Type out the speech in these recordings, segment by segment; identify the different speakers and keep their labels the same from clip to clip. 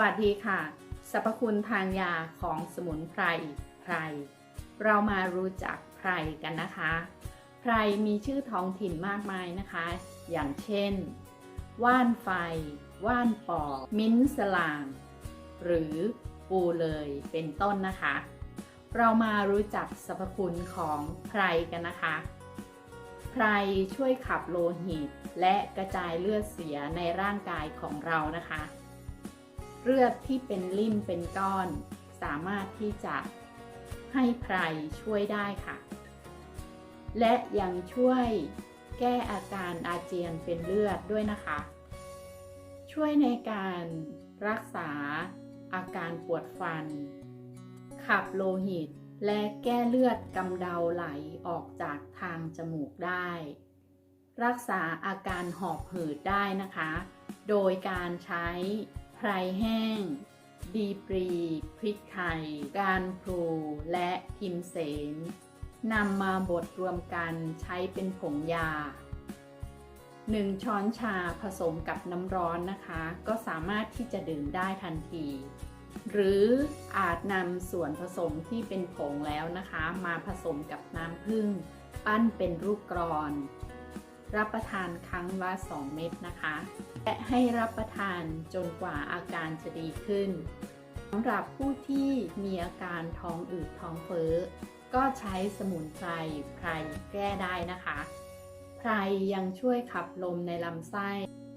Speaker 1: วัสดีค่ะ สรรพคุณทางยาของสมุนไพรไพร เรามารู้จักไพรกันนะคะ ไพรมีชื่อท้องถิ่นมากมายนะคะ อย่างเช่น ว่านไฟ ว่านปอกมิ้นสลาง หรือปูเลยเป็นต้นนะคะ เรามารู้จักสรรพคุณของไพรกันนะคะไพรช่วยขับโลหิตและกระจายเลือดเสียในร่างกายของเรานะคะ เลือดที่เป็นริ่มเป็นก้อน สามารถที่จะให้ไพรช่วยได้ค่ะ และยังช่วยแก้อาการอาเจียนเป็นเลือดด้วยนะคะ ช่วยในการรักษาอาการปวดฟัน ขับโลหิตและแก้เลือดกำเดาไหลออกจากทางจมูกได้ รักษาอาการหอบหืดได้นะคะ โดยการใช้ ไพรแห้ง ดีปรี พริกไทย การพลูและพิมเสนนำมาบดรวมกันใช้เป็นผงยา 1 ช้อนชาผสมกับน้ำร้อนนะคะ ก็สามารถที่จะดื่มได้ทันที หรืออาจนำส่วนผสมที่เป็นผงแล้วนะคะ มาผสมกับน้ำผึ้งปั้นเป็นรูปกรอน รับประทานครั้งละ 2 เม็ดนะคะ และให้รับประทานจนกว่าอาการจะดีขึ้นสำหรับผู้ที่มีอาการท้องอืดท้องเฟ้อ ก็ใช้สมุนไพรไพรแก้ได้นะคะไพรยังช่วยขับลมในลำไส้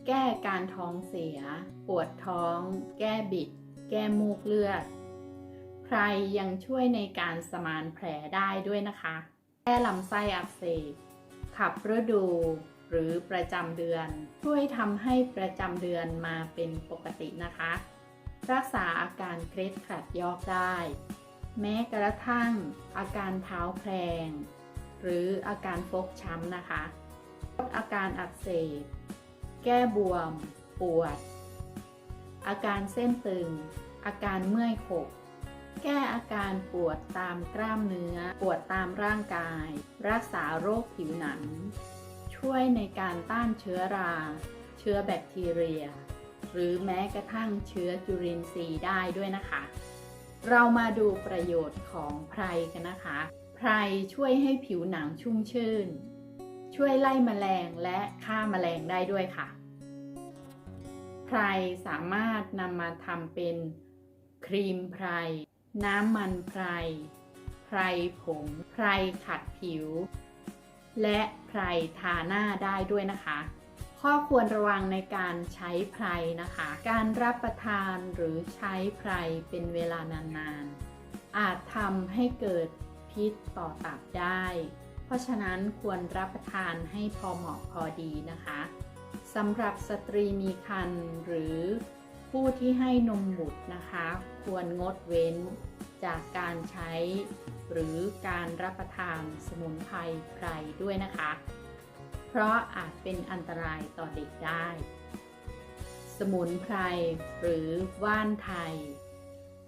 Speaker 1: แก้การท้องเสีย ปวดท้อง แก้บิด แก้มูกเลือดไพรยังช่วยในการสมานแผลได้ด้วยนะคะ แก้ลำไส้อักเสบ ขับฤดู หรือประจำเดือน ช่วยทำให้ประจำเดือนมาเป็นปกตินะคะ รักษาอาการเคล็ดขัดยอกได้ แม้กระทั่งอาการเท้าแพลง หรืออาการฟกช้ำนะคะลดอาการอักเสบ แก้บวม ปวด อาการเส้นตึง อาการเมื่อยขบ แก้อาการปวดตามกล้ามเนื้อ ปวดตามร่างกาย รักษาโรคผิวหนัง ช่วยในการต้านเชื้อรา เชื้อแบคทีเรีย หรือแม้กระทั่งเชื้อจุลินทรีย์ได้ด้วยนะคะ เรามาดูประโยชน์ของไพรกันนะคะ ไพรช่วยให้ผิวหนังชุ่มชื่น ช่วยไล่แมลงและฆ่าแมลงได้ด้วยค่ะ ไพรสามารถนำมาทำเป็นครีมไพร น้ำมันไพร ไพรผง ไพรขัดผิว และไพรทาหน้าได้ด้วยนะคะ ข้อควรระวังในการใช้ไพรนะคะ การรับประทานหรือใช้ไพรเป็นเวลานานๆ อาจทำให้เกิดพิษต่อตับได้ เพราะฉะนั้นควรรับประทานให้พอเหมาะพอดีนะคะสำหรับสตรีมีครรภ์หรือ ผู้ที่ให้นมบุตรนะคะ ควรงดเว้นจากการใช้หรือการรับประทานสมุนไพรไพรด้วยนะคะ เพราะอาจเป็นอันตรายต่อเด็กได้ สมุนไพรหรือว่านไทย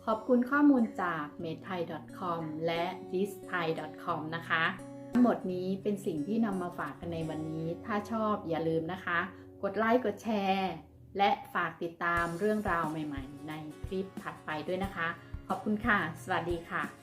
Speaker 1: ขอบคุณข้อมูลจาก m e t h a i c o m และ d i s t h a i c o m นะคะ ทั้งหมดนี้เป็นสิ่งที่นำมาฝากกันในวันนี้ ถ้าชอบอย่าลืมนะคะ กดไลค์กดแชร์ และฝากติดตามเรื่องราวใหม่ ๆ ในคลิปถัดไปด้วยนะคะ ขอบคุณค่ะ สวัสดีค่ะ